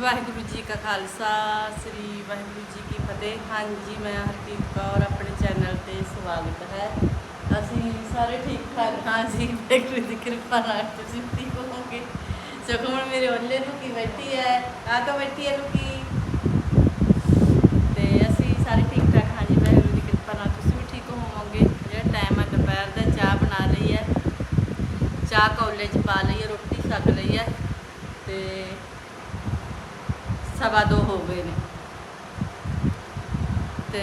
ਵਾਹਿਗੁਰੂ ਜੀ ਕਾ ਖਾਲਸਾ, ਸ੍ਰੀ ਵਾਹਿਗੁਰੂ ਜੀ ਕੀ ਫਤਿਹ। ਹਾਂਜੀ, ਮੈਂ ਹਰਦੀਪ ਕੌਰ, ਆਪਣੇ ਚੈਨਲ ਤੇ ਸਵਾਗਤ ਹੈ। ਅਸੀਂ ਸਾਰੇ ਠੀਕ ਠਾਕ ਹਾਂ ਜੀ। ਵਾਹਿਗੁਰੂ ਦੀ ਕਿਰਪਾ ਨਾਲ ਤੁਸੀਂ ਠੀਕ ਹੋਵੋਗੇ। ਸਗੋਂ ਹੁਣ ਮੇਰੇ ਉਹਲੇ ਨੂੰ ਕੀ ਬੈਠੀ ਹੈ। ਆ ਤਾਂ ਬੈਠੀ ਹੈ ਲੁਕੀ? ਤੇ ਅਸੀਂ ਸਾਰੇ ਠੀਕ ਠਾਕ ਹਾਂ ਜੀ। ਵਾਹਿਗੁਰੂ ਦੀ ਕਿਰਪਾ ਨਾਲ ਤੁਸੀਂ ਵੀ ਠੀਕ ਹੋਵੋਗੇ। ਜਿਹੜਾ ਟਾਈਮ ਹੈ ਦੁਪਹਿਰ ਦਾ, ਚਾਹ ਬਣਾ ਲਈ ਹੈ। ਚਾਹ ਕੌਲੇ 'ਚ ਪਾ ਲਈ ਹੈ, ਰੋਟੀ ਛਕ ਲਈ ਹੈ। ਤੇ ਸਵਾ ਦੋ ਹੋ ਗਏ ਨੇ। ਤੇ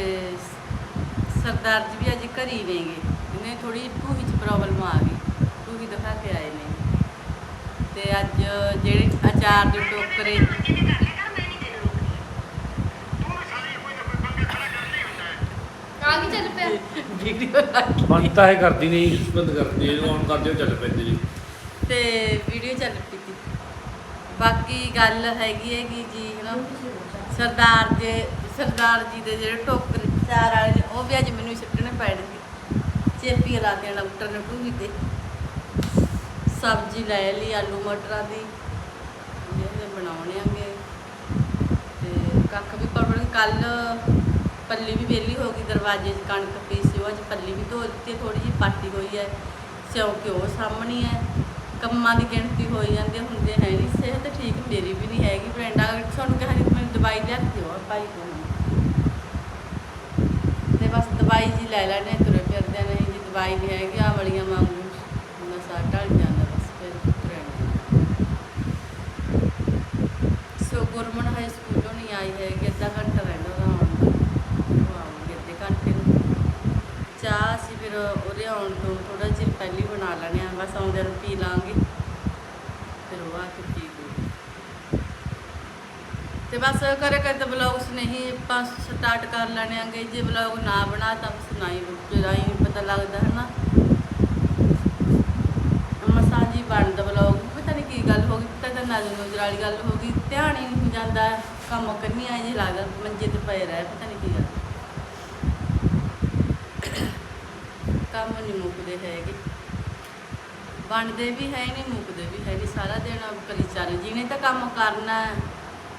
ਸਰਦਾਰ ਜੀ ਵੀ ਅੱਜ ਘਰੀ ਨੇਗੇ। ਇਹਨੇ ਥੋੜੀ ਢੂਹੀ ਚ ਪ੍ਰੋਬਲਮ ਆ ਗਈ। ਢੂਹੀ ਦਿਖਾ ਕੇ ਆਏ ਨੇ। ਤੇ ਅੱਜ ਜਿਹੜੇ ਅਚਾਰ ਦੇ ਟੋਕਰੇ ਕੀ ਬੰਦ ਹੈ ਕਰਦੀ ਨਹੀਂ ਬੰਦ ਕਰਦੀ ਇਹਨੂੰ ਆਨ ਕਰਦੇ ਹੋ ਚੱਲ ਪੈਂਦੇ ਜੀ। ਤੇ ਵੀਡੀਓ ਚੱਲ ਪਈ ਤੀ ਬਾਕੀ ਗੱਲ ਹੈਗੀ ਹੈਗੀ ਜੀ ਨਾ ਸਰਦਾਰ ਦੇ ਸਰਦਾਰ ਜੀ ਦੇ ਜਿਹੜੇ ਟੋਕਰੇ ਚਾਰ ਵਾਲੇ ਨੇ, ਉਹ ਵੀ ਅੱਜ ਮੈਨੂੰ ਸਿੱਟਣੇ ਪੈਣਗੇ। ਚੇਪੀ ਲਾ ਕੇ ਡਾਕਟਰ ਨੇ ਢੂਹੀ ਤੇ। ਸਬਜ਼ੀ ਲੈ ਲਈ, ਆਲੂ ਮਟਰਾਂ ਦੀ। ਜਿਹੜੇ ਬਣਾਉਣੇ ਆਂਗੇ ਤੇ ਕੱਖ ਵੀ ਪੜਨ ਕੱਲ ਪੱਲੀ ਵੀ ਵਿਹਲੀ ਹੋ ਗਈ, ਦਰਵਾਜ਼ੇ 'ਚ ਕਣਕ ਪਈ ਸੀ, ਉਹ ਅੱਜ ਪੱਲੀ ਵੀ ਧੋ ਦਿੱਤੀ ਥੋੜੀ ਜਿਹੀ ਪਾਟੀ ਹੋਈ ਹੈ। ਸਿਉਂਕਿ ਉਹ ਸਾਹਮਣੀ ਹੈ। ਕੰਮਾਂ ਦੀ ਗਿਣਤੀ ਹੋਈ ਜਾਂਦੀ ਹੁੰਦੇ ਹੈ ਨਹੀਂ। ਸਿਹਤ ਠੀਕ ਮੇਰੀ ਵੀ ਨਹੀਂ ਹੈਗੀ ਫਰੈਂਡਾ ਤੁਹਾਨੂੰ ਕਿਹਾ ਨਹੀਂ ਮੈਨੂੰ ਦਵਾਈ ਲਿਆ ਦਿਓ ਭਾਈ ਕੋਲ। ਤੇ ਬਸ ਦਵਾਈ ਜੀ ਲੈ ਲੈਣੇ ਤੁਰੇ ਫਿਰਦੇ ਨਹੀਂ ਜੀ ਦਵਾਈ ਵੀ ਹੈਗੀ ਆ ਵਾਲੀਆਂ ਵਾਂਗੂ ਨਸ਼ਾ ਢਲ ਜਾਂਦਾ ਬਸ ਫਿਰ ਰਹਿਣਾ ਸੋ ਗੁਰਮਨ ਹਾਈ ਸਕੂਲੋਂ ਨਹੀਂ ਆਈ ਹੈਗੀ, ਅੱਧਾ ਘੰਟਾ ਰਹਿਣਾ ਉਹਦਾ ਆਉਣ ਦਾ। ਉਹ ਆਉਣਗੇ ਅੱਧੇ ਘੰਟੇ ਨੂੰ। ਚਾਹ ਅਸੀਂ ਫਿਰ ਉਹਦੇ ਆਉਣ ਤੋਂ ਥੋੜਾ ਜਿਹਾ ਪਹਿਲੀ ਬਣਾ ਲੈਣੇ ਆ, ਬਸ ਆਉਂਦੇ ਨੂੰ ਪੀ ਲਾਂਗੇ। ਫਿਰ ਉਹ ਆ ਕੇ ਪੀ ਲਊ। ਤੇ ਬਸ ਕਰੇ ਕਰੇ ਤਾਂ ਬਲੌਗਸ ਨਹੀਂ, ਆਪਾਂ ਸਟਾਰਟ ਕਰ ਲੈਣੇ ਆਂਗੇ। ਜੇ ਬਲੌਗ ਨਾ ਬਣਾ ਤਾਂ ਸੁਣਾਈ ਜਿਹੜਾ ਹੀ ਪਤਾ ਲੱਗਦਾ ਹੈ ਨਾ ਮਸਾਂ ਜੀ ਬਣਦਾ ਬਲੌਗ ਪਤਾ ਨਹੀਂ ਕੀ ਗੱਲ ਹੋ ਗਈ, ਪਤਾ ਤਾਂ ਨਾਲ ਨਜ਼ਰ ਵਾਲੀ ਗੱਲ ਹੋ ਗਈ। ਧਿਆਨ ਹੀ ਨਹੀਂ ਜਾਂਦਾ, ਕੰਮ ਕਰਨੀ ਆਏ ਜੇ ਲੱਗਦਾ, ਮੰਜੇ ਤੇ ਪਏ ਰਹਿ, ਪਤਾ ਨਹੀਂ ਕੀ ਗੱਲ। ਕੰਮ ਨਹੀਂ ਮੁੱਕਦੇ ਹੈਗੇ। ਬਣਦੇ ਵੀ ਹੈ ਨਹੀਂ, ਮੁੱਕਦੇ ਵੀ ਹੈ ਨਹੀਂ। ਸਾਰਾ ਦਿਨ ਕਰੀ ਚੱਲ, ਜਿਹਨੇ ਤਾਂ ਕੰਮ ਕਰਨਾ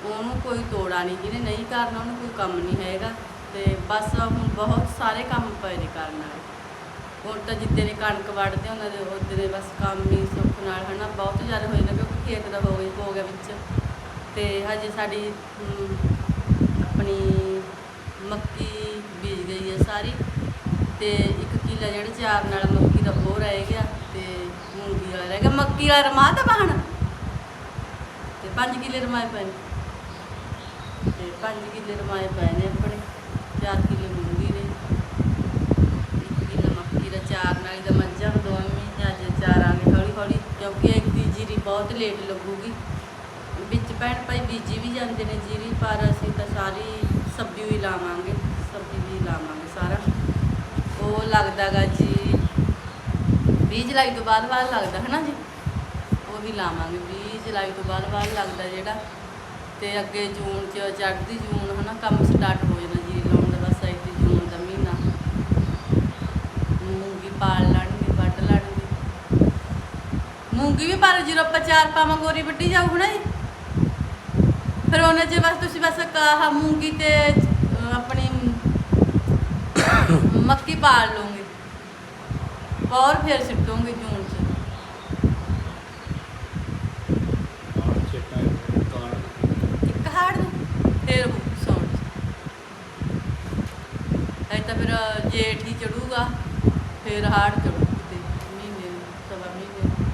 ਉਹਨੂੰ ਕੋਈ ਤੋੜਾ ਨਹੀਂ ਜਿਹਨੇ ਨਹੀਂ ਕਰਨਾ, ਉਹਨੂੰ ਕੋਈ ਕੰਮ ਨਹੀਂ ਹੈਗਾ। ਤੇ ਬਸ ਹੁਣ ਬਹੁਤ ਸਾਰੇ ਕੰਮ ਪਏ ਨੇ ਕਰਨ ਵਾਲੇ। ਹੁਣ ਤਾਂ ਜਿੱਦੇ ਨੇ ਕਣਕ ਵੱਢਦੇ, ਉਹਨਾਂ ਦੇ ਉਹਦੇ ਦੇ ਬਸ ਕੰਮ ਹੀ ਸੁੱਖ ਨਾਲ, ਹਨਾ। ਬਹੁਤ ਜ਼ਿਆਦਾ ਹੋਏ ਨੇ, ਕਿਉਂਕਿ ਖੇਤ ਦਾ ਹੋ ਗਿਆ ਹੋ ਗਿਆ ਵਿੱਚ। ਤੇ ਹਜੇ ਸਾਡੀ ਆਪਣੀ ਮੱਕੀ ਬੀਜ ਗਈ ਹੈ ਸਾਰੀ। ਤੇ ਕਿੱਲਾ ਜਿਹੜਾ ਚਾਰ ਨਾਲ ਮੱਕੀ ਦਾ ਉਹ ਰਹਿ ਗਿਆ ਤੇ ਮੂੰਗੀ ਵਾਲਾ ਰਹਿ ਗਿਆ। ਮੱਕੀ ਵਾਲਾ ਰਮਾ ਤਾਂ ਬਾਹਣ ਤੇ 5 ਕਿੱਲੇ ਰਮਾਏ ਪਏ ਨੇ। ਤੇ 5 ਕਿੱਲੇ ਰਮਾਏ ਪਏ ਨੇ ਆਪਣੇ। 4 ਕਿੱਲੇ ਮੂੰਗੀ ਨੇ ਇੱਕ ਕਿੱਲਾ ਮੱਕੀ ਦਾ, ਚਾਰ ਨਾਲ ਦਾ ਮੱਝਾਂ ਨੂੰ ਦੋਵੇਂ ਮਹੀਨੇ ਅੱਜ ਚਾਰਾਂਗੇ ਹੌਲੀ ਹੌਲੀ, ਕਿਉਂਕਿ ਇੱਕ ਦੀ ਜੀਰੀ ਬਹੁਤ ਲੇਟ ਲੱਗੂਗੀ। ਵਿੱਚ ਭੈਣ ਭਾਈ ਬੀਜੀ ਵੀ ਜਾਂਦੇ ਨੇ ਜੀਰੀ, ਪਰ ਅਸੀਂ ਤਾਂ ਸਾਰੀ ਸਬਜ਼ੀ ਹੀ ਲਾਵਾਂਗੇ, ਸਬਜ਼ੀ ਵੀ ਲਾਵਾਂਗੇ। ਉਹ ਲੱਗਦਾਗਾ ਜੀ 20 ਜੁਲਾਈ ਤੋਂ ਬਾਅਦ ਬਾਅਦ ਲੱਗਦਾ ਹੈ ਨਾ ਜੀ? ਉਹ ਵੀ ਲਾਵਾਂਗੇ 20 ਜੁਲਾਈ ਤੋਂ ਬਾਅਦ ਬਾਅਦ ਲੱਗਦਾ ਜਿਹੜਾ। ਤੇ ਅੱਗੇ ਜੂਨ ਚ ਚੜ੍ਹਦੀ ਜੂਨ, ਹਨਾ, ਕੰਮ ਸਟਾਰਟ ਹੋ ਜਾਣਾ ਜੀ, ਲਾਉਣ ਦਾ ਬਸ ਇੱਕ ਜੂਨ ਦਾ ਮਹੀਨਾ। ਮੂੰਗੀ ਪਾਲ ਲੈਣਗੇ ਵੱਢ ਲੈਣਗੇ ਮੂੰਗੀ ਵੀ ਪਰ ਜਦੋਂ ਆਪਾਂ ਚਾਰ ਪਾਵਾਂ ਗੋਰੀ ਵੱਢੀ ਜਾਊ, ਹਨਾ ਜੀ? ਫਿਰ ਉਹਨਾਂ ਚ ਬਸ ਤੁਸੀਂ ਬਸ ਕਾਹ ਮੂੰਗੀ ਤੇ ਮੱਕੀ ਪਾਲ ਲਓਗੇ ਔਰ ਫਿਰ ਸਿੱਟੋਗੇ ਜੂਨ ਚ। ਇੱਕ ਹਾੜ ਨੂੰ ਫਿਰ ਹੋ ਸੌਣ ਐ ਤਾਂ ਫਿਰ ਜੇਠ ਹੀ ਚੜੂਗਾ ਫਿਰ ਹਾੜ ਚੜੂ ਤੇ ਮਹੀਨੇ ਨੂੰ, ਸਵਾ ਮਹੀਨੇ ਨੂੰ।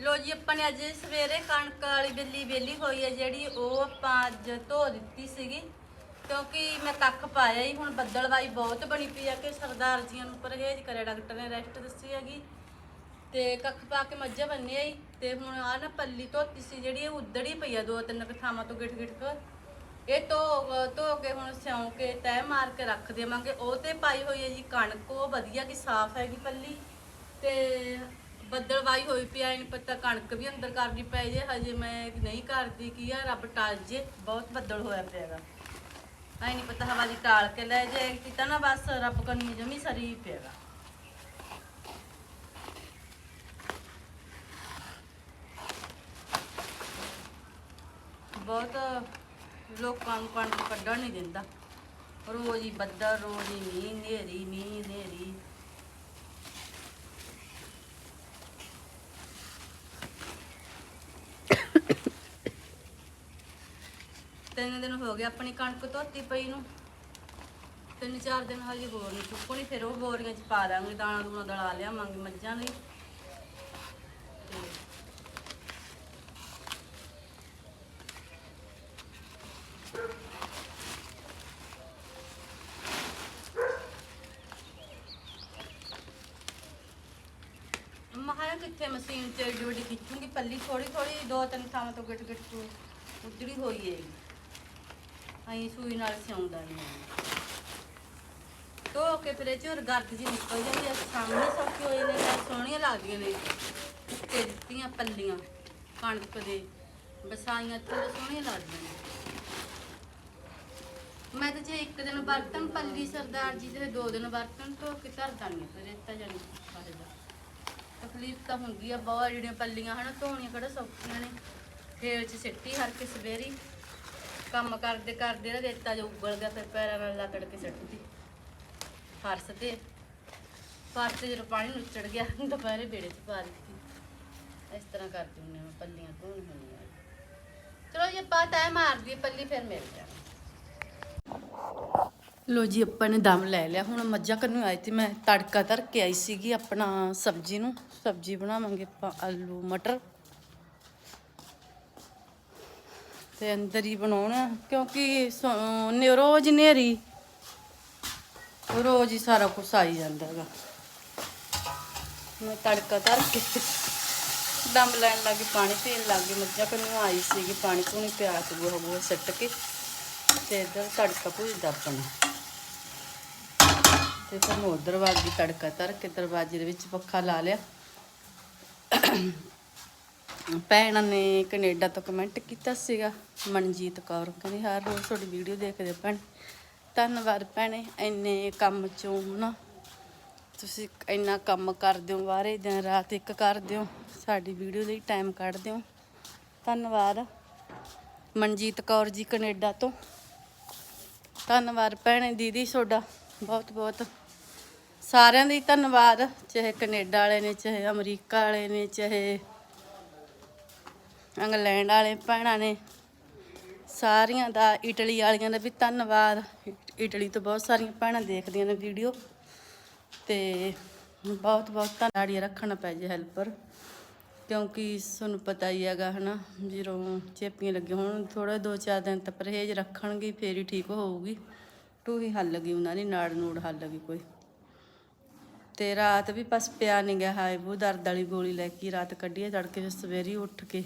ਲੋ ਜੀ ਆਪਾਂ ਨੇ ਅੱਜ ਸਵੇਰੇ ਕਣਕ ਵਾਲੀ ਬਿੱਲੀ ਵੇਲੀ ਹੋਈ ਹੈ, ਜਿਹੜੀ ਉਹ ਆਪਾਂ ਅੱਜ ਧੋ ਦਿੱਤੀ ਸੀਗੀ। ਕਿਉਂਕਿ ਮੈਂ ਕੱਖ ਪਾਇਆ ਹੀ, ਹੁਣ ਬੱਦਲਵਾਈ ਬਹੁਤ ਬਣੀ ਪਈ ਆ ਕਿ ਸਰਦਾਰ ਜੀਆਂ ਨੂੰ ਪਰਹੇਜ਼ ਕਰਿਆ ਡਾਕਟਰ ਨੇ ਰੈਸਟ ਦੱਸੀ ਹੈਗੀ। ਤੇ ਕੱਖ ਪਾ ਕੇ ਮੱਝਾਂ ਬੰਨਿਆ ਹੀ, ਤੇ ਹੁਣ ਆ ਨਾ ਪੱਲੀ ਧੋਤੀ ਸੀ, ਜਿਹੜੀ ਇਹ ਉੱਧੜੀ ਪਈ ਆ, ਦੋ ਤਿੰਨ ਕੁ ਥਾਵਾਂ ਤੋਂ ਗਿੱਟ ਗਿੱਟ ਕੇ। ਇਹ ਧੋ ਧੋ ਕੇ ਹੁਣ ਸਿਉਂ ਕੇ ਤਹਿ ਮਾਰ ਕੇ ਰੱਖ ਦੇਵਾਂਗੇ। ਉਹ ਤੇ ਪਾਈ ਹੋਈ ਹੈ ਜੀ ਕਣਕ, ਉਹ ਵਧੀਆ ਕਿ ਸਾਫ਼ ਹੈਗੀ ਪੱਲੀ। ਤੇ ਬੱਦਲਵਾਈ ਹੋਈ ਪਈ ਐ ਨਹੀਂ ਪਤਾ ਕਣਕ ਵੀ ਅੰਦਰ ਕਰਨੀ ਪੈ ਜੇ, ਹਜੇ ਮੈਂ ਨਹੀਂ ਕਰਦੀ ਕੀ ਆ, ਰੱਬ ਟਾਲ ਜੇ, ਬਹੁਤ ਬੱਦਲ ਹੋਇਆ ਪਿਆਗਾ ਐ ਨਹੀਂ ਪਤਾ ਹਵਾ ਦੀ ਟਾਲ ਕੇ ਲੈ ਜੇ ਕਿਤਾ ਨਾ ਬਸ ਰੱਬ ਕੰਨੀ ਜਮੀ ਸਰੀ ਪਿਆਗਾ ਬਹੁਤ ਲੋਕਾਂ ਨੂੰ ਕਣਕ ਕੱਢਣ ਨਹੀਂ ਦਿੰਦਾ। ਰੋਜ਼ ਬੱਦਲ, ਰੋਜ਼ ਹੀ ਮੀਂਹ ਨੇਰੀ ਮੀਂਹ ਨੇਰੀ ਤਿੰਨ ਦਿਨ ਹੋ ਗਏ ਆਪਣੀ ਕਣਕ ਧੋਤੀ ਪਈ ਨੂੰ। ਤਿੰਨ ਚਾਰ ਦਿਨ ਹਜੇ ਹੋਰ ਨਹੀਂ ਚੁੱਕਣੀ ਫਿਰ ਉਹ ਬੋਰੀਆਂ 'ਚ ਪਾ ਦਾਂਗੇ, ਦਾਣਾ ਦੂਣਾ ਦਲਾ ਲਿਆਵਾਂਗੇ ਮੱਝਾਂ ਲਈ। ਤੇ ਕਿੱਥੇ ਮਸ਼ੀਨ ਚ ਤੇ ਵੱਡੀ ਖਿੱਚੂਗੀ, ਪੱਲੀ ਥੋੜੀ ਥੋੜੀ ਦੋ ਤਿੰਨ ਥਾਵਾਂ ਤੋਂ ਗਿੱਟ ਗਿੱਟ ਤੋਂ ਉਜੜੀ ਹੋਈ ਹੈ ਅਸੀਂ ਸੂਈ ਨਾਲ ਸਿਉਂਦਾ ਨਹੀਂ ਧੋ ਕੇ ਫਿਰ ਇਹ ਚੋਰ ਗਰਦ ਜੀ ਨਿਕਲ ਜਾਂਦੀ ਹੈ ਸਾਹਮਣੇ ਸੌਖੀ ਹੋਈ ਨੇ ਨਾਲ ਸੋਹਣੀਆਂ ਲੱਗਦੀਆਂ ਨੇ। ਤੇ ਦਿੱਤੀਆਂ ਪੱਲੀਆਂ, ਕਣਕ ਦੇ ਬਸਾਈਆਂ ਥੋੜਾ ਸੋਹਣੀਆਂ ਲੱਗਦੀਆਂ ਨੇ। ਮੈਂ ਤਾਂ ਜੇ ਇੱਕ ਦਿਨ ਬਰਤਨ ਪੱਲੀ ਸਰਦਾਰ ਜੀ ਦੇ, ਦੋ ਦਿਨ ਬਰਤਨ ਧੋ ਕੇ ਧਰ ਦਾਂਗੀ, ਫਿਰ ਇਹ ਤਾਂ ਜਾਨੀ ਫਸਦਾ ਤਕਲੀਫ ਤਾਂ ਹੁੰਦੀ ਆ, ਬਹੁਤ ਜਿਹੜੀਆਂ ਪੱਲੀਆਂ ਹਨਾ, ਧੋਣੀਆਂ ਕਿਹੜਾ ਸੌਖੀਆਂ ਨੇ। ਖੇਲ 'ਚ ਸਿੱਟੀ ਹਰ ਕੇ ਸਵੇਰੀ ਕੰਮ ਕਰਦੇ ਕਰਦੇ ਨਾ ਰੇਤਾ ਜੋ ਉਗਲ ਗਿਆ, ਫਿਰ ਪੈਰਾਂ ਨਾਲ ਲੱਕੜ ਕੇ ਸਿੱਟਦੀ ਫਰਸ਼ ਤੇ। ਫਰਸ਼ ਤੇ ਜਦੋਂ ਪਾਣੀ ਨੁੱਚੜ ਗਿਆ, ਦੁਪਹਿਰੇ ਬੇੜੇ 'ਚ ਪਾ ਦਿੱਤੀ। ਇਸ ਤਰ੍ਹਾਂ ਕਰਦੀ ਹੁੰਦੀ ਹਾਂ ਪੱਲੀਆਂ ਧੋਣ ਹੁੰਦੀਆਂ ਚਲੋ ਜੇ ਪਤਾ ਹੈ ਮਾਰਦੀ ਪੱਲੀ ਫਿਰ ਮਿਲ ਜਾ ਲੋ ਜੀ, ਆਪਾਂ ਨੇ ਦਮ ਲੈ ਲਿਆ। ਹੁਣ ਮੱਝਾਂ ਕੰਨੂ ਆਈ ਤੇ ਮੈਂ ਤੜਕਾ ਧਰ ਕੇ ਆਈ ਸੀਗੀ ਆਪਣਾ ਸਬਜ਼ੀ ਨੂੰ। ਸਬਜ਼ੀ ਬਣਾਵਾਂਗੇ ਆਪਾਂ ਆਲੂ, ਮਟਰ। ਤੇ ਅੰਦਰ ਹੀ ਬਣਾਉਣਾ, ਕਿਉਂਕਿ ਸ- ਰੋਜ਼ ਨੇਰੀ ਰੋਜ਼ ਹੀ ਸਾਰਾ ਕੁਝ ਆਈ ਜਾਂਦਾ ਹੈਗਾ। ਮੈਂ ਤੜਕਾ ਧਰ ਕੇ ਦਮ ਲੈਣ ਲੱਗੀ, ਪਾਣੀ ਪੀਣ ਲੱਗੀ, ਮੱਝਾਂ ਕੰਨੂ ਆਈ ਸੀਗੀ, ਪਾਣੀ ਪੂਣੀ ਪਿਆ ਕੇ ਗੋਹਾ ਗੋਹਾ ਸੱਟ ਕੇ ਤੇ ਇੱਧਰ ਤੜਕਾ ਭੁੱਜਦਾ ਆਪਣਾ। ਤੇ ਫਿਰ ਮੈਂ ਉਧਰ ਵਾਗੀ ਤੜਕਾ ਧਰ ਕੇ ਦਰਵਾਜ਼ੇ ਦੇ ਵਿੱਚ ਪੱਖਾ ਲਾ ਲਿਆ। ਭੈਣਾਂ ਨੇ ਕੈਨੇਡਾ ਤੋਂ ਕਮੈਂਟ ਕੀਤਾ ਸੀਗਾ, ਮਨਜੀਤ ਕੌਰ। ਕਹਿੰਦੀ, ਹਰ ਰੋਜ਼ ਤੁਹਾਡੀ ਵੀਡੀਓ ਦੇਖਦੇ ਆ ਭੈਣ। ਧੰਨਵਾਦ ਭੈਣੇ, ਇੰਨੇ ਕੰਮ ਚੋਂ ਨਾ ਤੁਸੀਂ ਇੰਨਾ ਕੰਮ ਕਰਦੇ ਹੋ ਬਾਹਰੇ ਦਿਨ ਰਾਤ ਇੱਕ ਕਰਦੇ ਹੋ, ਸਾਡੀ ਵੀਡੀਓ ਲਈ ਟਾਈਮ ਕੱਢਦੇ ਹੋ। ਧੰਨਵਾਦ ਮਨਜੀਤ ਕੌਰ ਜੀ ਕੈਨੇਡਾ ਤੋਂ। ਧੰਨਵਾਦ ਭੈਣੇ ਦੀਦੀ ਤੁਹਾਡਾ, ਬਹੁਤ ਬਹੁਤ। ਸਾਰਿਆਂ ਦਾ ਹੀ ਧੰਨਵਾਦ, ਚਾਹੇ ਕੈਨੇਡਾ ਵਾਲੇ ਨੇ, ਚਾਹੇ ਅਮਰੀਕਾ ਵਾਲੇ ਨੇ, ਚਾਹੇ ਇੰਗਲੈਂਡ ਵਾਲੇ ਭੈਣਾਂ ਨੇ ਸਾਰੀਆਂ ਦਾ, ਇਟਲੀ ਵਾਲੀਆਂ ਦਾ ਵੀ ਧੰਨਵਾਦ। ਇਟਲੀ ਤੋਂ ਬਹੁਤ ਸਾਰੀਆਂ ਭੈਣਾਂ ਦੇਖਦੀਆਂ ਨੇ ਵੀਡੀਓ। ਤੇ ਬਹੁਤ ਬਹੁਤ ਧੰਨਵਾਦੀ ਰੱਖਣਾ ਪੈ ਜੇ ਹੈਲਪਰ। ਕਿਉਂਕਿ ਤੁਹਾਨੂੰ ਪਤਾ ਹੀ ਹੈਗਾ, ਹਨਾ, ਜਦੋਂ ਚੇਪੀਆਂ ਲੱਗੀਆਂ ਹੁਣ ਥੋੜਾ ਦੋ ਚਾਰ ਦਿਨ ਤਾਂ ਪਰਹੇਜ਼ ਰੱਖਣਗੇ, ਫੇਰ ਹੀ ਠੀਕ ਹੋਊਗੀ। ਟੂਹੀ ਹੱਲ ਗਈ, ਉਹਨਾਂ ਦੀ ਨਾੜ ਨੂੜ ਹੱਲ ਗਈ ਕੋਈ। ਤੇ ਰਾਤ ਵੀ ਬਸ ਪਿਆ ਨਹੀਂ ਗਿਆ, ਹਾਏ ਉਹ ਦਰਦ ਵਾਲੀ ਗੋਲੀ ਲੈ ਕੇ ਰਾਤ ਕੱਢੀਏ ਤੜਕੇ ਜਦੋਂ ਸਵੇਰੇ ਉੱਠ ਕੇ।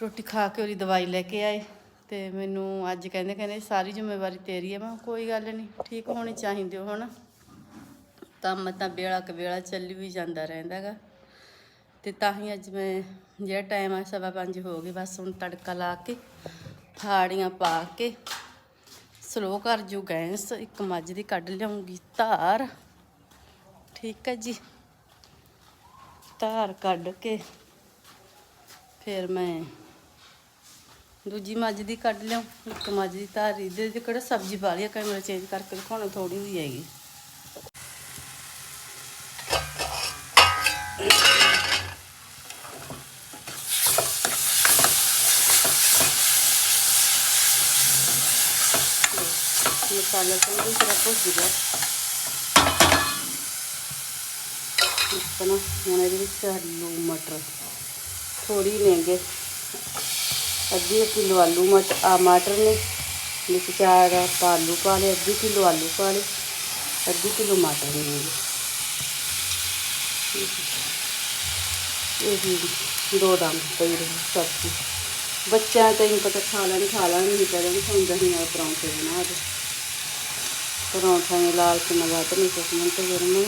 ਰੋਟੀ ਖਾ ਕੇ ਉਹਦੀ ਦਵਾਈ ਲੈ ਕੇ ਆਏ ਤੇ ਮੈਨੂੰ ਅੱਜ ਕਹਿੰਦੇ ਕਹਿੰਦੇ ਸਾਰੀ ਜ਼ਿੰਮੇਵਾਰੀ ਤੇਰੀ ਹੈ ਮੈਂ ਕੋਈ ਗੱਲ ਨਹੀਂ ਠੀਕ ਹੋਣੀ ਚਾਹੀਦੀ ਹੋ ਹੁਣ ਤਾਂ ਮੈਂ ਤਾਂ ਵੇਲਾ ਕ ਵੇਲਾ ਚੱਲ ਵੀ ਜਾਂਦਾ ਰਹਿੰਦਾ ਗਾ। ਤੇ ਤਾਂ ਹੀ ਅੱਜ ਮੈਂ, ਜਿਹੜਾ ਟਾਈਮ ਆ ਸਵਾ ਪੰਜ ਹੋ ਗਏ, ਬਸ ਹੁਣ ਤੜਕਾ ਲਾ ਕੇ, ਫਾੜੀਆਂ ਪਾ ਕੇ ਸਲੋ ਕਰ ਜੂ ਗੈਸ, ਇੱਕ ਮੱਝ ਦੀ ਕੱਢ ਲਿਆਉਂਗੀ ਧਾਰ। ਠੀਕ ਹੈ ਜੀ। ਧਾਰ ਕੱਢ ਕੇ ਫਿਰ ਮੈਂ ਦੂਜੀ ਮੱਝ ਦੀ ਕੱਢ ਲਿਓ, ਇੱਕ ਮੱਝ ਦੀ ਧਾਰੀ ਇਹਦੇ ਚ ਕਿਹੜਾ ਸਬਜ਼ੀ ਪਾ ਲਈ ਕੈਮਰਾ ਚੇਂਜ ਕਰਕੇ ਦਿਖਾਉਣਾ ਥੋੜੀ ਹੋਈ ਹੈਗੀ। ਮਸਾਲਾ ਚੰਗੀ ਤਰ੍ਹਾਂ ਭੁੱਜ ਗਿਆ ਆਪਣਾ ਹੁਣ ਇਹਦੇ ਵਿੱਚ ਆਲੂ, ਮਟਰ ਥੋੜੀ ਲੈਂਗੇ। ਅੱਧੇ ਕਿਲੋ ਆਲੂ ਮਟ ਆ ਮਟਰ ਨੇ, ਵਿੱਚ ਚਾਰ ਆਲੂ ਪਾ ਲਏ, ਅੱਧੇ ਕਿਲੋ ਆਲੂ ਪਾ ਲਏ, ਅੱਧੀ ਕਿਲੋ ਮਟਰ ਨੇ। ਇਹ ਦੋ ਦਮ ਪਈ ਰਹੀ ਸਬਜ਼ੀ। ਬੱਚਿਆਂ ਤੈਨੂੰ ਪਤਾ ਖਾ ਲੈਣ ਖਾ ਲੈਣ, ਨਹੀਂ ਪਤਾ ਨਹੀਂ ਹੁੰਦਾ ਨਹੀਂ ਆ ਪਰੌਂਠੇ ਬਣਾ ਦੇ ਪਰੌਂਠਾ ਨੇ ਲਾਲ ਚ ਨਗਾ ਤੇ ਨਹੀਂ ਸੁਣਨ ਤੇ ਗਰਮ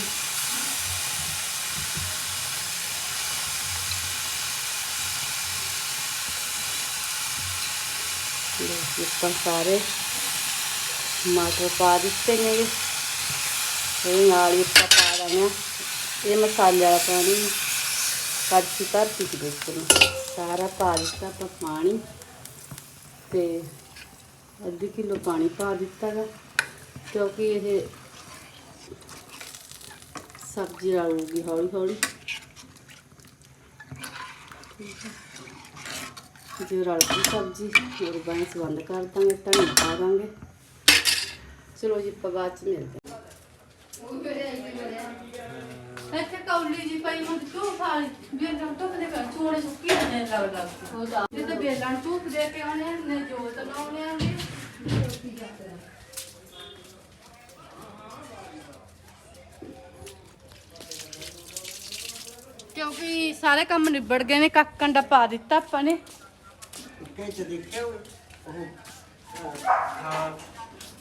ਲੋ ਉੱਪਰ ਸਾਰੇ ਮਟਰ ਪਾ ਦਿੱਤੇ ਨੇ। ਇਹ ਨਾਲ ਹੀ ਆਪਾਂ ਪਾ ਦੇਣਾ ਇਹ ਮਸਾਲੇ ਵਾਲਾ ਪਾਣੀ ਕੜਛੀ ਭਰ ਕੇ ਵਿੱਚ ਨੂੰ। ਸਾਰਾ ਪਾ ਦਿੱਤਾ ਆਪਾਂ ਪਾਣੀ ਤੇ ਅੱਧੀ ਕਿਲੋ ਪਾਣੀ ਪਾ ਦਿੱਤਾ ਗਾ। ਕਿਉਂਕਿ ਇਹ ਸਬਜ਼ੀ ਰਲੂਗੀ ਹੌਲੀ ਹੌਲੀ ਜੋ ਰਲ ਗਈ ਸਬਜ਼ੀ? ਹੋਰ ਬਾਂਸ ਬੰਦ ਕਰ ਦਾਂਗੇ, ਧਨੀਆ ਪਾ ਦਾਂਗੇ। ਚਲੋ ਜੀ, ਆਪਾਂ ਬਾਅਦ ਚ ਮਿਲਦੇ ਹਾਂ। ਇੱਥੇ ਕੌਲੀ ਜੀ ਪਈ ਮੁੰਡ ਤੂੰ ਫਾਲੀ ਬੇਲਣ ਤੋਂ ਕਦੇ ਕਰ ਚੋੜੇ ਸੁੱਕੀ ਨੇ ਲੱਗ ਲੱਗ ਉਹਦਾ ਤੇ ਬੇਲਣ ਧੂਪ ਦੇ ਕੇ ਆਉਣੇ ਨੇ ਜੋਤ ਲਾਉਣੇ ਆਂਗੇ ਕਿਉਂਕਿ ਸਾਰੇ ਕੰਮ ਨਿਬੜ ਗਏ ਨੇ ਕੱਕ ਕੰਡਾ ਪਾ ਦਿੱਤਾ ਆਪਾਂ ਨੇ। ਇੱਥੇ ਚ ਦੇਖਿਆ ਉਹ ਉਹ ਹਾਂ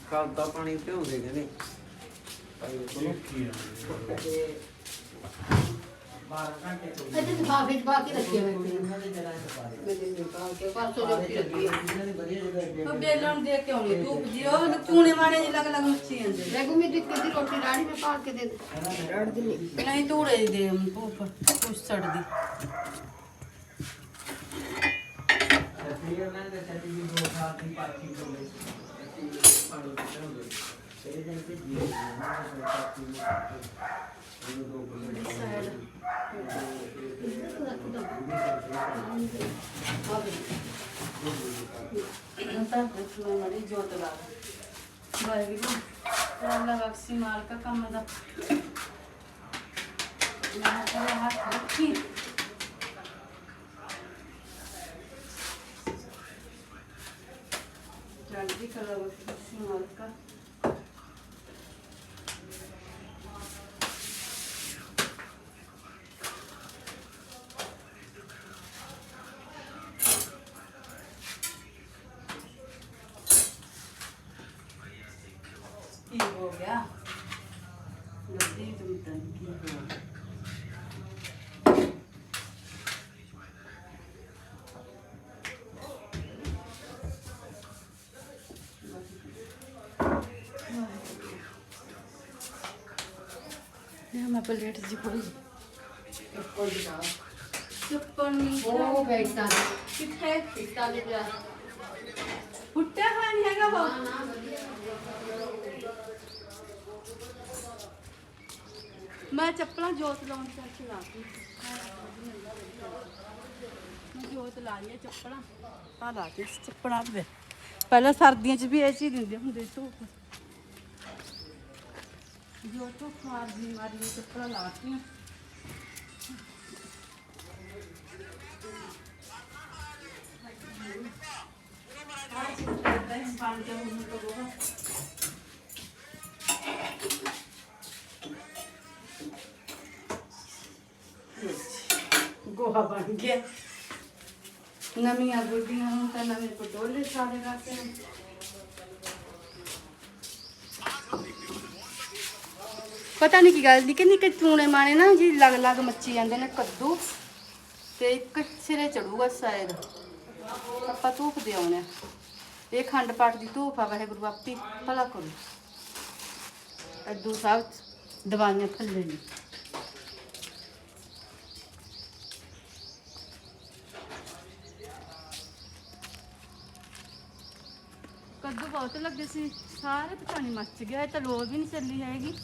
ਕੱਲ ਦਾ ਪਾਣੀ ਭਿਉਂਦੇ ਨੇ ਭਾਈ ਤੇ 12 ਘੰਟੇ ਤੋਂ ਇਹਦੇ ਲਿਫਾਫੇ 'ਚ ਪਾ ਕੇ ਰੱਖੇ ਹੋਏ ਨੇ ਇਹਨਾਂ ਦੇ ਜਰਾ ਚ ਪਾ ਦੇ ਮੈਂ ਦੇ ਪਾ ਕੇ ਪਰਸੋਂ ਜੋਤੀ ਲੱਗੀ ਹੈ ਇਹਨਾਂ ਦੇ ਵਧੀਆ ਜਗ੍ਹਾ ਅੱਗੇ ਉਹ ਬੇਲਣ ਦੇ ਕੇ ਆਉਣੀ ਧੂਪ ਜੀ ਉਹ ਚੂਣੇ ਮਾਣੇ ਜੀ ਲੱਗ ਲੱਗ ਮੱਛੀ ਜਾਂਦੇ ਦੇਖੋ ਮੇਰੀ ਇੱਕ ਦੀ ਰੋਟੀ ਰਾੜੀ ਮੈਂ ਪਾ ਕੇ ਦੇ ਦੇ ਰੜ ਦਿੰਨੀ ਨਹੀਂ ਧੂੜੇ ਦੀ ਦੇ ਧੂਪ ਕੁਛ ਸੜਦੀ। ਉਹਨਾਂ ਦੇ ਸੱਤੀ ਦੀ ਦੋ ਸਾਲ ਦੀ ਪਾਰਟੀ ਹੋ ਗਈ ਸੱਤੀ ਪਾਣੀ ਭਿਉਂਦੇ ਇਹ ਦਿਨ ਤੇ ਜੀ ਉਹਨਾਂ ਦੇ ਪਾਰਟੀ ਨੂੰ ਦੋ ਜੋਤ ਲਾ ਵਾਹਿਗੁਰੂ ਅੱਲਾ ਬਖਸ਼ੀ ਮਾਲਕਾ ਕੰਮ ਦਾ ਮੈਂ ਤੇਰੇ ਹੱਥ ਰੱਖੀ ਚੜ੍ਹਦੀ ਕਲਾ ਮੈਂ ਪਲੇਟ ਜੀ ਉਹ ਬੈਠਾ ਕਿੱਥੇ? ਦੇ ਹੈਗਾ ਨਾ ਵਧੀਆ। ਮੈਂ ਚੱਪਲਾਂ ਜੋਤ ਲਾਉਣ ਚੱਲ ਲਾਤੀ ਮੈਂ ਜੋਤ ਲਾ ਲਈ ਚੱਪਲਾਂ। ਆ ਲਾ ਕੇ ਚੱਪਲਾਂ ਦੇ ਪਹਿਲਾਂ ਸਰਦੀਆਂ 'ਚ ਵੀ ਇਹ ਚੀਜ਼ ਦਿੰਦੇ ਹੁੰਦੇ ਧੂਪ ਜੋ ਧੂਪ ਮਾਰਦੀ ਮਾਰੀ ਚੱਪਲਾਂ ਲਾਤੀਆਂ। ਪਾਣੀ ਦਾ ਹੁਣ ਕਰੋਗਾ ਗੋਹਾ ਬਣ ਗਿਆ। ਨਵੀਆਂ ਗੁੱਡੀਆਂ ਹੁਣ ਤਾਂ ਨਵੇਂ ਪਟੋਲੇ ਸਾਰੇ ਰੱਖੇ। ਨੇ ਪਤਾ ਨਹੀਂ ਕੀ ਗੱਲ ਦੀ ਕਿ ਨਿੱਕੇ ਚੂਣੇ ਮਾਣੇ ਨਾ ਜੀ ਲਗ ਲਗ ਮੱਚੀ ਜਾਂਦੇ ਨੇ ਕੱਦੂ ਤੇ ਇੱਕ ਸਿਰੇ ਚੜੂਗਾ ਸ਼ਾਇਦ। ਆਪਾਂ ਧੂਪ ਦੇ ਆਉਣੇ ਆ। ਇਹ ਖੰਡ ਪਾਠ ਦੀ ਧੂਪ ਆ, ਵਾਹਿਗੁਰੂ ਆਪੀ ਭਲਾ ਕਰੂ। ਕੱਦੂ ਸਾਹਿਬ ਦਵਾਈਆਂ ਥੱਲੇ ਨੇ। ਕੱਦੂ ਬਹੁਤ ਲੱਗੇ ਸੀ, ਸਾਰੇ ਪਤਾ ਨਹੀਂ ਮੱਚ ਗਿਆ, ਇਹ ਤਾਂ ਲੋ ਵੀ ਨਹੀਂ ਚੱਲੀ ਹੈਗੀ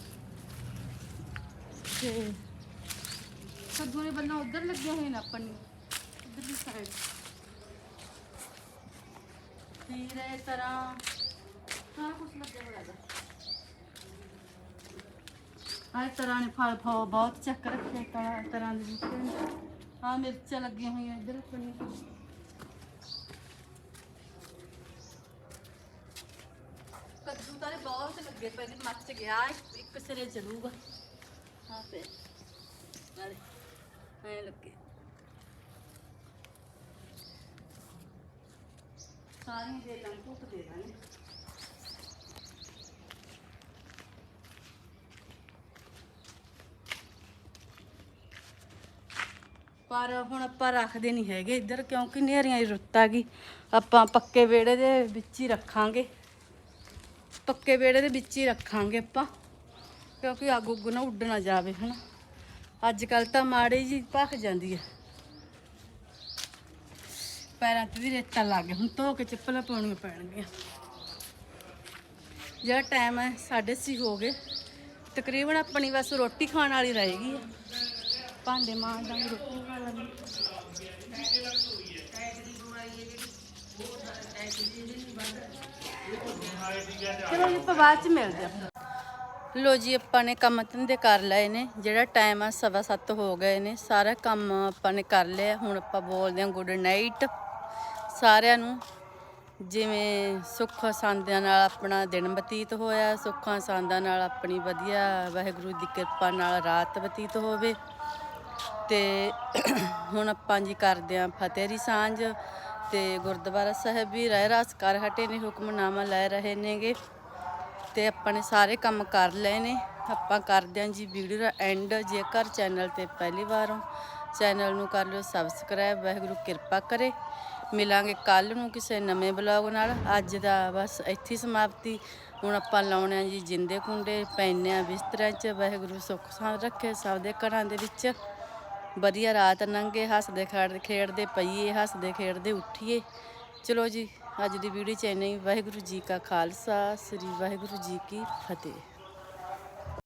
ਤੇ ਕੱਦੂ ਨੇ ਬੰਨਾ ਉਧਰ ਲੱਗਿਆ ਹੋਏ ਨੇ ਆਪਾਂ ਨੂੰ ਉਧਰਲੀ ਸਾਈਡ ਫਿਰ ਇਸ ਤਰ੍ਹਾਂ ਸਾਰਾ ਕੁਝ ਲੱਗਿਆ ਹੋਇਆ ਹੈਗਾ ਆਹ ਤਰ੍ਹਾਂ ਨੇ ਫਲ ਫਲ ਬਹੁਤ ਚੱਕ ਰੱਖੇ ਕਲਾ ਤਰ੍ਹਾਂ ਦੇ ਬੂਟੇ ਨੇ ਆ ਮਿਰਚਾਂ ਲੱਗੀਆਂ ਹੋਈਆਂ ਇੱਧਰ ਆਪਣੀ ਕੱਦੂ ਤਾਂ ਇਹਦੇ ਬਹੁਤ ਲੱਗੇ ਪਏ ਨੇ ਹਾਂ ਪੇ ਨਾਲੇ ਐ ਲੱਗੇ। ਸਾਰੀ ਦੇ ਲੰਗ ਦੇ ਦਾਂਗੇ। ਪਰ ਹੁਣ ਆਪਾਂ ਰੱਖਦੇ ਨਹੀਂ ਹੈਗੇ ਇੱਧਰ ਕਿਉਂਕਿ ਹਨੇਰੀਆਂ ਦੀ ਰੁੱਤ ਆ ਗਈ। ਆਪਾਂ ਪੱਕੇ ਵਿਹੜੇ ਦੇ ਵਿੱਚ ਹੀ ਰੱਖਾਂਗੇ। ਪੱਕੇ ਵਿਹੜੇ ਦੇ ਵਿੱਚ ਹੀ ਰੱਖਾਂਗੇ ਆਪਾਂ। ਕਿਉਂਕਿ ਅੱਗ ਉੱਗ ਨਾ ਉੱਡ ਨਾ ਜਾਵੇ, ਹਨਾ? ਅੱਜ ਕੱਲ ਤਾਂ ਮਾੜੀ ਜੀ ਭਖ ਜਾਂਦੀ ਹੈ ਪੈਰਾਂ ਤੇ ਵੀ ਰੇਤਾ ਲੱਗ ਗਿਆ। ਹੁਣ ਧੋ ਕੇ ਚੱਪਲਾਂ ਪਾਉਣੀਆਂ ਪੈਣਗੀਆਂ। ਜਿਹੜਾ ਟਾਈਮ ਹੈ 6:30 ਹੋ ਗਏ। ਤਕਰੀਬਨ ਆਪਣੀ ਬਸ ਰੋਟੀ ਖਾਣ ਵਾਲੀ ਰਹੇਗੀ ਭਾਂਡੇ ਮਾਂਜਾਂਗੇ ਰੋਟੀ ਖਾ ਲਾਂਗੇ। ਚਲੋ ਜੀ, ਆਪਾਂ ਬਾਅਦ ਚ ਮਿਲਦੇ ਆ। ਲੋ ਜੀ, ਆਪਾਂ ਨੇ ਕੰਮ ਧੰਦੇ ਕਰ ਲਏ ਨੇ। ਜਿਹੜਾ ਟਾਈਮ ਆ, ਸਵਾ ਸੱਤ ਹੋ ਗਏ ਨੇ। ਸਾਰਾ ਕੰਮ ਆਪਾਂ ਨੇ ਕਰ ਲਿਆ। ਹੁਣ ਆਪਾਂ ਬੋਲਦੇ ਹਾਂ ਗੁੱਡ ਨਾਈਟ ਸਾਰਿਆਂ ਨੂੰ ਜਿਵੇਂ ਸੁੱਖ ਸਾਂਦਿਆਂ ਨਾਲ ਆਪਣਾ ਦਿਨ ਬਤੀਤ ਹੋਇਆ, ਸੁੱਖਾਂ ਸਾਂਦਾਂ ਨਾਲ ਆਪਣੀ ਵਧੀਆ ਵਾਹਿਗੁਰੂ ਦੀ ਕਿਰਪਾ ਨਾਲ ਰਾਤ ਬਤੀਤ ਹੋਵੇ। ਤੇ ਹੁਣ ਆਪਾਂ ਜੀ ਕਰਦੇ ਆਂ ਫਤਿਹਰੀ ਸਾਂਝ। ਤੇ ਗੁਰਦੁਆਰਾ ਸਾਹਿਬ ਵੀ ਰਹਿ ਰਾਸ ਕਰ ਹਟੇ ਨੇ, ਹੁਕਮਨਾਮਾ ਲੈ ਰਹੇ ਨੇਗੇ। ਤੇ ਆਪਾਂ ਨੇ ਸਾਰੇ ਕੰਮ ਕਰ ਲਏ ਨੇ। ਆਪਾਂ ਕਰਦੇ ਹਾਂ ਜੀ ਵੀਡੀਓ ਦਾ ਐਂਡ ਜੇਕਰ ਚੈਨਲ ਤੇ ਪਹਿਲੀ ਵਾਰ ਹੋ ਚੈਨਲ ਨੂੰ ਕਰ ਲਿਓ ਸਬਸਕ੍ਰਾਈਬ ਵਾਹਿਗੁਰੂ ਕਿਰਪਾ ਕਰੇ। ਮਿਲਾਂਗੇ ਕੱਲ ਨੂੰ ਕਿਸੇ ਨਵੇਂ ਬਲੌਗ ਨਾਲ। ਅੱਜ ਦਾ ਬਸ ਇੱਥੇ ਸਮਾਪਤੀ। ਹੁਣ ਆਪਾਂ ਲਾਉਣੇ ਆ ਜੀ ਜਿੰਦੇ ਕੁੰਡੇ, ਪੈਨੇ ਆ ਬਿਸਤਰਿਆਂ 'ਚ। ਵਾਹਿਗੁਰੂ ਸੁੱਖ ਸਾਂਦ ਰੱਖੇ ਸਭ ਦੇ ਘਰਾਂ ਦੇ ਵਿੱਚ। ਵਧੀਆ ਰਾਤ ਲੰਘੇ ਹੱਸਦੇ ਖੇਡਦੇ ਖੇਡਦੇ ਪਈਏ, ਹੱਸਦੇ ਖੇਡਦੇ ਉੱਠੀਏ। ਚਲੋ ਜੀ ਅੱਜ ਦੀ ਵੀਡੀਓ ਚ ਇੰਨਾ ਹੀ। ਵਾਹਿਗੁਰੂ ਜੀ ਕਾ ਖਾਲਸਾ, ਸ੍ਰੀ ਵਾਹਿਗੁਰੂ ਜੀ ਕੀ ਫਤਿਹ।